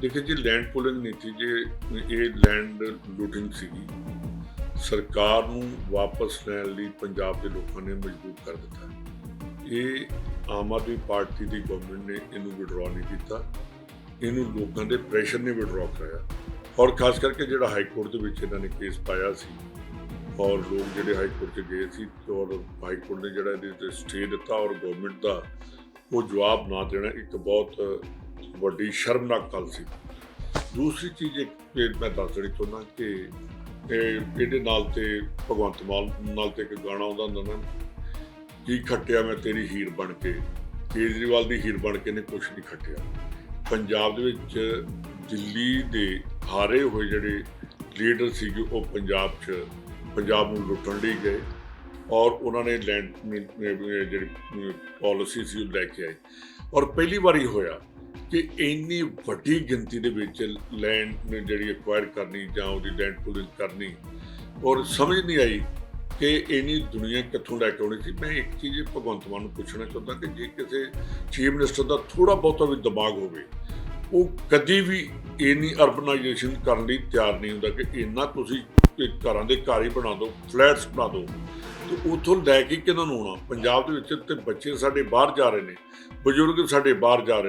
ਦੇਖੋ ਜੀ land pooling ਨੀਤੀ ਜੇ, ਇਹ ਲੈਂਡ ਲੂਟਿੰਗ ਸੀਗੀ। ਸਰਕਾਰ ਨੂੰ ਵਾਪਸ ਲੈਣ ਲਈ ਪੰਜਾਬ ਦੇ ਲੋਕਾਂ ਨੇ ਮਜਬੂਰ ਕਰ ਦਿੱਤਾ। ਇਹ ਆਮ ਆਦਮੀ ਪਾਰਟੀ ਦੀ ਗਵਰਨਮੈਂਟ ਨੇ ਇਹਨੂੰ ਵਿਡਰਾ ਨਹੀਂ ਕੀਤਾ। ਇਹਨੂੰ ਲੋਕਾਂ ਦੇ ਪ੍ਰੈਸ਼ਰ ਨੇ ਵਿਡਰਾ ਕਰਾਇਆ। ਔਰ ਖਾਸ ਕਰਕੇ ਜਿਹੜਾ ਹਾਈ ਕੋਰਟ ਦੇ ਵਿੱਚ ਇਹਨਾਂ ਨੇ ਕੇਸ ਪਾਇਆ ਸੀ, ਔਰ ਲੋਕ ਜਿਹੜੇ ਹਾਈ ਕੋਰਟ 'ਚ ਗਏ ਸੀ, ਔਰ ਹਾਈ ਕੋਰਟ ਨੇ ਜਿਹੜਾ ਇਹਦੇ ਤੇ ਸਟੇ ਦਿੱਤਾ ਔਰ ਗਵਰਨਮੈਂਟ ਦਾ ਉਹ ਜਵਾਬ ਨਾ ਦੇਣਾ ਇੱਕ ਬਹੁਤ ਵੱਡੀ ਸ਼ਰਮਨਾਕ ਗੱਲ ਸੀ। ਦੂਸਰੀ ਚੀਜ਼ ਇੱਕ ਇਹ ਮੈਂ ਦੱਸ ਦੇਣੀ ਚਾਹੁੰਦਾ ਕਿ ਇਹ ਇਹਦੇ ਨਾਲ ਤੇ ਭਗਵੰਤ ਮਾਨ ਨਾਲ ਤੇ ਇੱਕ ਗਾਣਾ ਆਉਂਦਾ ਹੁੰਦਾ ਨਾ, ਕੀ ਖੱਟਿਆ ਮੈਂ ਤੇਰੀ ਹੀਰ ਬਣ ਕੇ, ਕੇਜਰੀਵਾਲ ਦੀ ਹੀਰ ਬਣ ਕੇ ਨੇ ਕੁਛ ਨਹੀਂ ਖੱਟਿਆ। ਪੰਜਾਬ ਦੇ ਵਿੱਚ ਦਿੱਲੀ ਦੇ ਹਾਰੇ ਹੋਏ ਜਿਹੜੇ ਲੀਡਰ ਸੀਗੇ ਉਹ ਪੰਜਾਬ 'ਚ ਪੰਜਾਬ ਨੂੰ ਲੁੱਟਣ ਲਈ ਗਏ ਔਰ ਉਹਨਾਂ ਨੇ ਲੈਂਡ ਜਿਹੜੀ ਪਾਲਿਸੀ ਸੀ ਉਹ ਲੈ ਕੇ ਆਈ ਔਰ ਪਹਿਲੀ ਵਾਰੀ ਹੋਇਆ ਕਿ ਇੰਨੀ ਵੱਡੀ ਗਿਣਤੀ ਦੇ ਵਿੱਚ ਲੈਂਡ ਜਿਹੜੀ ਐਕਵਾਇਰ ਕਰਨੀ ਜਾਂ ਉਹਦੀ ਲੈਂਡ ਪੂਲਿੰਗ ਕਰਨੀ, ਔਰ ਸਮਝ ਨਹੀਂ ਆਈ ਕਿ ਇੰਨੀ ਦੁਨੀਆ ਕਿੱਥੋਂ ਲੈ ਕੇ ਆਉਣੀ ਸੀ। ਮੈਂ ਇੱਕ ਚੀਜ਼ ਭਗਵੰਤ ਮਾਨ ਨੂੰ ਪੁੱਛਣਾ ਚਾਹੁੰਦਾ ਕਿ ਜੇ ਕਿਸੇ ਚੀਫ ਮਿਨਿਸਟਰ ਦਾ ਥੋੜਾ ਬਹੁਤਾ ਵੀ ਦਿਮਾਗ ਹੋਵੇ, ਉਹ ਕਦੀ ਵੀ ਇੰਨੀ ਅਰਬਨਾਈਜੇਸ਼ਨ ਕਰਨ ਲਈ ਤਿਆਰ ਨਹੀਂ ਹੁੰਦਾ ਕਿ ਇੰਨਾ ਤੁਸੀਂ ਘਰਾਂ ਦੇ ਘਰ ਹੀ ਬਣਾ ਦਿਓ ਫਲੈਟਸ ਬਣਾ ਦਿਓ। ਤੇ ਉਥੋਂ ਲੈ ਕੇ ਕਿਹਨਾਂ ਨੂੰ ਆਉਣਾ? ਪੰਜਾਬ ਦੇ ਵਿੱਚ ਤੇ ਬੱਚੇ ਸਾਡੇ ਬਾਹਰ ਜਾ ਰਹੇ ਨੇ, ਬਜ਼ੁਰਗ ਸਾਡੇ ਬਾਹਰ ਜਾ ਰਹੇ ਨੇ।